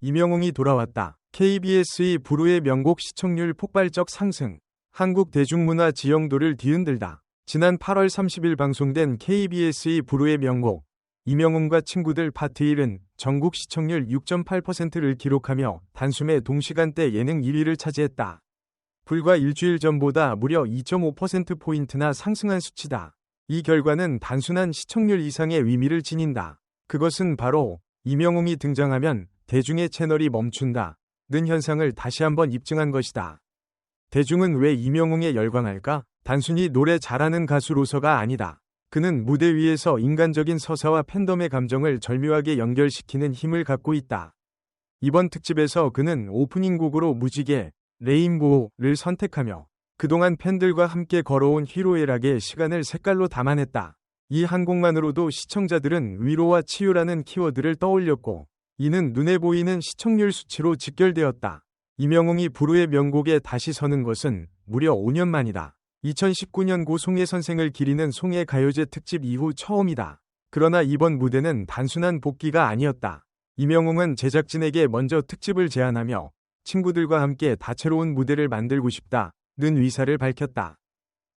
이명웅이 돌아왔다. KBS의 부르의 명곡 시청률 폭발적 상승. 한국 대중문화 지형도를 뒤흔들다. 지난 8월 30일 방송된 KBS의 부르의 명곡 이명웅과 친구들 파트 1은 전국 시청률 6.8%를 기록하며 단숨에 동시간대 예능 1위를 차지했다. 불과 일주일 전보다 무려 2.5%포인트나 상승한 수치다. 이 결과는 단순한 시청률 이상의 의미를 지닌다. 그것은 바로 이명웅이 등장하면 대중의 채널이 멈춘다. 는 현상을 다시 한번 입증한 것이다. 대중은 왜 이명웅에 열광할까? 단순히 노래 잘하는 가수로서가 아니다. 그는 무대 위에서 인간적인 서사와 팬덤의 감정을 절묘하게 연결시키는 힘을 갖고 있다. 이번 특집에서 그는 오프닝 곡으로 무지개, 레인보우를 선택하며 그동안 팬들과 함께 걸어온 희로애락의 시간을 색깔로 담아냈다. 이 한 곡만으로도 시청자들은 위로와 치유라는 키워드를 떠올렸고 이는 눈에 보이는 시청률 수치로 직결되었다. 이명웅이 부르의 명곡에 다시 서는 것은 무려 5년 만이다. 2019년 고 송혜 선생을 기리는 송혜 가요제 특집 이후 처음이다. 그러나 이번 무대는 단순한 복귀가 아니었다. 이명웅은 제작진에게 먼저 특집을 제안하며 친구들과 함께 다채로운 무대를 만들고 싶다. 는 의사를 밝혔다.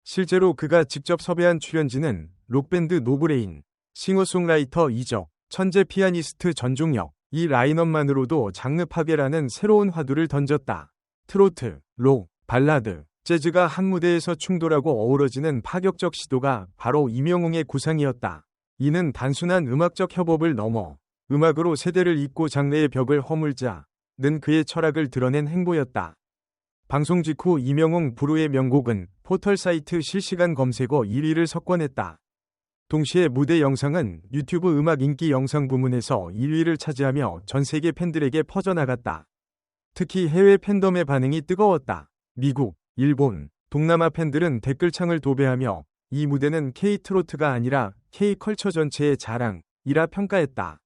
실제로 그가 직접 섭외한 출연진은 록밴드 노브레인, 싱어송라이터 이적, 천재 피아니스트 전종혁, 이 라인업만으로도 장르 파괴라는 새로운 화두를 던졌다. 트로트, 록, 발라드, 재즈가 한 무대에서 충돌하고 어우러지는 파격적 시도가 바로 이명웅의 구상이었다. 이는 단순한 음악적 협업을 넘어 음악으로 세대를 잇고 장르의 벽을 허물자 는 그의 철학을 드러낸 행보였다. 방송 직후 이명웅 부르의 명곡은 포털 사이트 실시간 검색어 1위를 석권했다. 동시에 무대 영상은 유튜브 음악 인기 영상 부문에서 1위를 차지하며 전 세계 팬들에게 퍼져나갔다. 특히 해외 팬덤의 반응이 뜨거웠다. 미국, 일본, 동남아 팬들은 댓글창을 도배하며 이 무대는 K-트로트가 아니라 K-컬처 전체의 자랑이라 평가했다.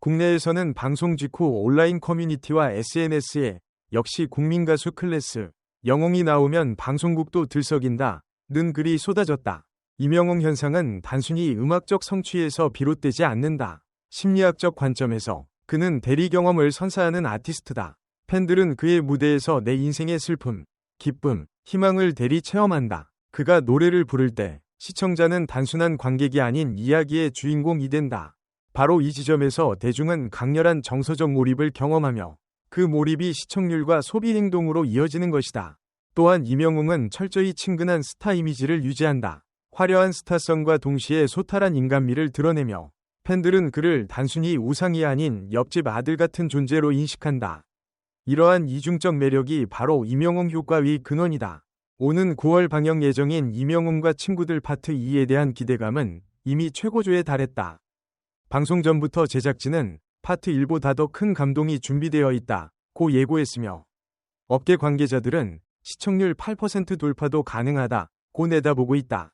국내에서는 방송 직후 온라인 커뮤니티와 SNS에 역시 국민가수 클래스, 영웅이 나오면 방송국도 들썩인다. 는 글이 쏟아졌다. 이명웅 현상은 단순히 음악적 성취에서 비롯되지 않는다. 심리학적 관점에서 그는 대리 경험을 선사하는 아티스트다. 팬들은 그의 무대에서 내 인생의 슬픔, 기쁨, 희망을 대리 체험한다. 그가 노래를 부를 때 시청자는 단순한 관객이 아닌 이야기의 주인공이 된다. 바로 이 지점에서 대중은 강렬한 정서적 몰입을 경험하며 그 몰입이 시청률과 소비 행동으로 이어지는 것이다. 또한 이명웅은 철저히 친근한 스타 이미지를 유지한다. 화려한 스타성과 동시에 소탈한 인간미를 드러내며 팬들은 그를 단순히 우상이 아닌 옆집 아들 같은 존재로 인식한다. 이러한 이중적 매력이 바로 이명웅 효과의 근원이다. 오는 9월 방영 예정인 이명웅과 친구들 파트 2에 대한 기대감은 이미 최고조에 달했다. 방송 전부터 제작진은 파트 1보다 더 큰 감동이 준비되어 있다. 고 예고했으며 업계 관계자들은 시청률 8% 돌파도 가능하다. 고 내다보고 있다.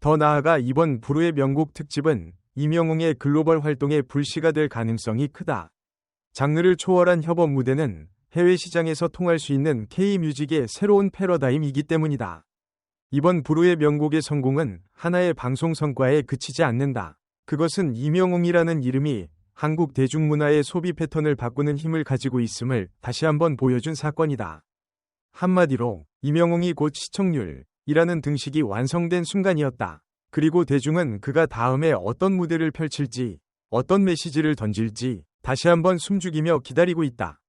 더 나아가 이번 부르의 명곡 특집은 이명웅의 글로벌 활동의 불씨가 될 가능성이 크다. 장르를 초월한 협업 무대는 해외 시장에서 통할 수 있는 K-뮤직의 새로운 패러다임이기 때문이다. 이번 부르의 명곡의 성공은 하나의 방송 성과에 그치지 않는다. 그것은 이명웅이라는 이름이 한국 대중문화의 소비 패턴을 바꾸는 힘을 가지고 있음을 다시 한번 보여준 사건이다. 한마디로 이명웅이 곧 시청률이라는 등식이 완성된 순간이었다. 그리고 대중은 그가 다음에 어떤 무대를 펼칠지, 어떤 메시지를 던질지 다시 한번 숨죽이며 기다리고 있다.